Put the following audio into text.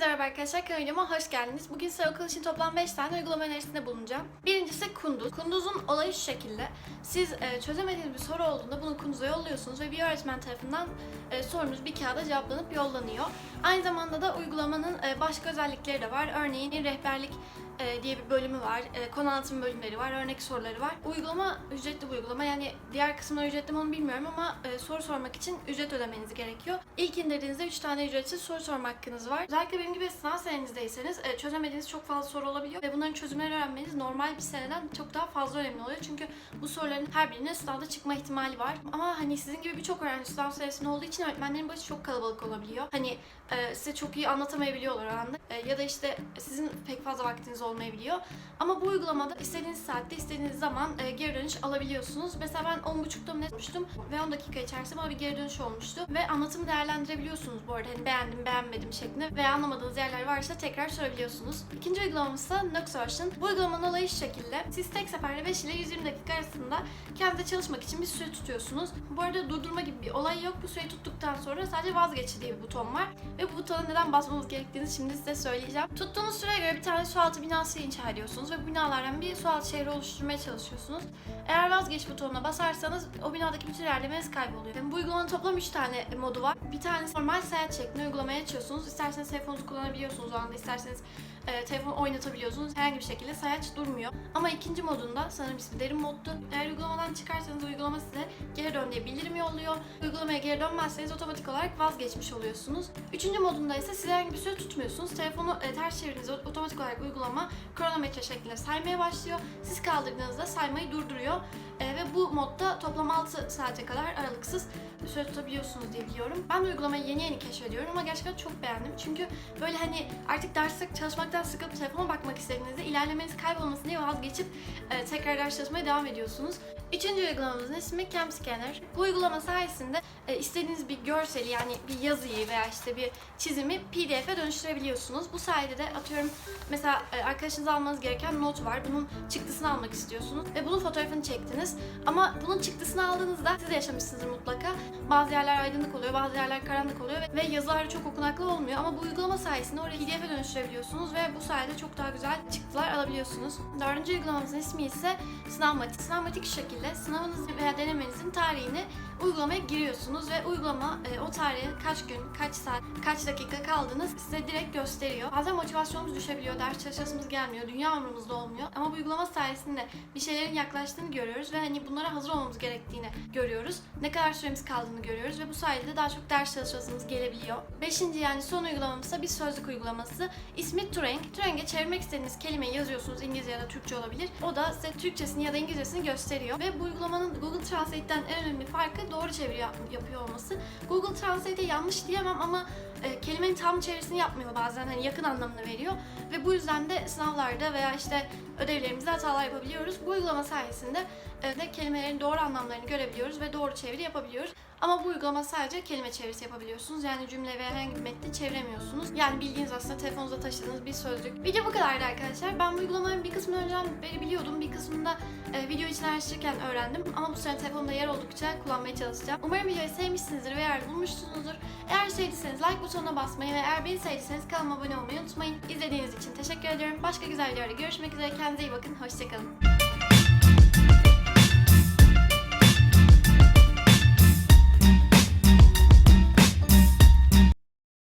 Hepinize merhaba arkadaşlar kanalıma hoş geldiniz. Bugün size okul için toplam 5 tane uygulama önerisinde bulunacağım. Birincisi Kunduz. Kunduz'un olayı şu şekilde. Siz e, çözemediğiniz bir soru olduğunda bunu Kunduz'a yolluyorsunuz ve bir öğretmen tarafından e, sorunuz bir kağıda cevaplanıp yollanıyor. Aynı zamanda da uygulamanın e, başka özellikleri de var. Örneğin rehberlik e, diye bir bölümü var. E, konu anlatım bölümleri var. Örnek soruları var. Uygulama ücretli bir uygulama. Yani diğer kısımlar ücretli mi onu bilmiyorum ama e, soru sormak için ücret ödemeniz gerekiyor. İlk indirdiğinizde 3 tane ücretsiz soru sorma hakkınız var. Özellikle benim gibi sınav senenizdeyseniz e, çözemediğiniz çok fazla soru olabiliyor ve bunların çözümlerini öğrenmeniz normal bir seneden çok daha fazla önemli oluyor. Çünkü bu soruların her birine sınavda çıkma ihtimali var. Ama hani sizin gibi birçok öğrenci sınav senesinde olduğu için öğretmenlerin başı çok kalabalık olabiliyor. Hani e, size çok iyi anlatamayabiliyorlar o anda. E, ya da işte sizin pek fazla vaktiniz olmayabiliyor. Ama bu uygulamada istediğiniz saatte, istediğiniz zaman geri dönüş alabiliyorsunuz. Mesela ben 10.30'da mı ne yapmıştım ve 10 dakika içerisinde bana bir geri dönüş olmuştu. Ve anlatımı değerlendirebiliyorsunuz bu arada. Hani beğendim, beğenmedim şeklinde veya anlamadığınız yerler varsa tekrar sorabiliyorsunuz. İkinci uygulamamız ise Noxocean. Bu uygulamanın olayı şu şekilde. Siz tek seferde 5 ile 120 dakika arasında kendinize çalışmak için bir süre tutuyorsunuz. Bu arada durdurma gibi bir olay yok. Bu süreyi tuttuktan sonra sadece vazgeç diye bir buton var. Ve bu butona neden basmamız gerektiğini şimdi size söyleyeceğim. Tuttuğunuz süreye göre bir tane sualtı binası inşa ediyorsunuz ve binalardan bir sualtı şehri oluşturmaya çalışıyorsunuz. Eğer vazgeç butonuna basarsanız o binadaki bütün ilerlemeniz kayboluyor. Yani bu uygulamanın toplam 3 tane modu var. Bir tanesi normal seyahat şeklinde uygulamaya açıyorsunuz. İsterseniz telefonunuzu kullanabiliyorsunuz o anda, isterseniz e, telefon oynatabiliyorsunuz. Herhangi bir şekilde sayaç durmuyor. Ama ikinci modunda sanırım ismi derin moddu. Eğer uygulamadan çıkarsanız uygulama size geri dön diye bildirim yolluyor. Uygulamaya geri dönmezseniz otomatik olarak vazgeçmiş oluyorsunuz. Üçüncü modunda ise size herhangi bir süre tutmuyorsunuz. Telefonu e, ters çevirdiğinizde otomatik olarak uygulama kronometre şeklinde saymaya başlıyor. Siz kaldırdığınızda saymayı durduruyor. E, ve bu modda toplam 6 saate kadar aralıksız süre tutabiliyorsunuz diye biliyorum. Ben de uygulamayı yeni yeni keşfediyorum ama gerçekten çok beğendim. Çünkü böyle hani artık derste çalışmaktan sıkılıp telefona bakmak istediğinizde ilerlemeniz kaybolmasın diye vazgeçip e, tekrar ders çalışmaya devam ediyorsunuz. Üçüncü uygulamamızın ismi Cam Scanner. Bu uygulama sayesinde e, istediğiniz bir görseli yani bir yazıyı veya işte bir çizimi PDF'e dönüştürebiliyorsunuz. Bu sayede de atıyorum mesela e, arkadaşınıza almanız gereken not var. Bunun çıktısını almak istiyorsunuz ve bunun fotoğrafını çektiniz. Ama bunun çıktısını aldığınızda siz de yaşamışsınızdır mutlaka. Bazı yerler aydınlık oluyor, bazı yerler karanlık oluyor ve yazılar çok okunaklı olmuyor. Ama bu uygulama sayesinde oraya PDF'e dönüştürebiliyorsunuz ve bu sayede çok daha güzel çıktılar alabiliyorsunuz. Dördüncü uygulamamızın ismi ise Sınavmatik. Sınavmatik şekilde sınavınızın veya denemenizin tarihini uygulamaya giriyorsunuz ve uygulama e, o tarihe kaç gün, kaç saat, kaç dakika kaldığınız size direkt gösteriyor. Bazen motivasyonumuz düşebiliyor, ders çalışasımız gelmiyor, dünya umurumuzda olmuyor. Ama bu uygulama sayesinde bir şeylerin yaklaştığını görüyoruz ve hani bunlara hazır olmamız gerektiğini görüyoruz. Ne kadar süremiz kaldığını görüyoruz ve bu sayede daha çok ders çalışasımız gelebiliyor. Beşinci yani son uygulamamız da bir sözlük uygulaması. İsmi Turing. Turing'e çevirmek istediğiniz kelimeyi yazıyorsunuz İngilizce ya da Türkçe olabilir. O da size Türkçesini ya da İngilizcesini gösteriyor ve bu uygulamanın Google Translate'ten en önemli farkı doğru çeviri yap- yapıyor olması. Google Translate'e yanlış diyemem ama e, kelimenin tam çevirisini yapmıyor bazen hani yakın anlamını veriyor ve bu yüzden de sınavlarda veya işte ödevlerimizde hatalar yapabiliyoruz. Bu uygulama sayesinde e, de kelimelerin doğru anlamlarını görebiliyoruz ve doğru çeviri yapabiliyoruz. Ama bu uygulama sadece kelime çevirisi yapabiliyorsunuz. Yani cümle veya herhangi bir metni çeviremiyorsunuz. Yani bildiğiniz aslında telefonunuzda taşıdığınız bir sözlük. Video bu kadardı arkadaşlar. Ben bu uygulamanın bir kısmını önceden beri biliyordum. Bir kısmını da e, video için araştırırken öğrendim. Ama bu sene telefonumda yer oldukça kullanmaya çalışacağım. Umarım videoyu sevmişsinizdir ve yararlı bulmuşsunuzdur. Eğer sevdiyseniz like butonuna basmayı ve eğer beni sevdiyseniz kanalıma abone olmayı unutmayın. İzlediğiniz için teşekkür ediyorum. Başka güzel videolarda görüşmek üzere. Kendinize iyi bakın. Hoşçakalın.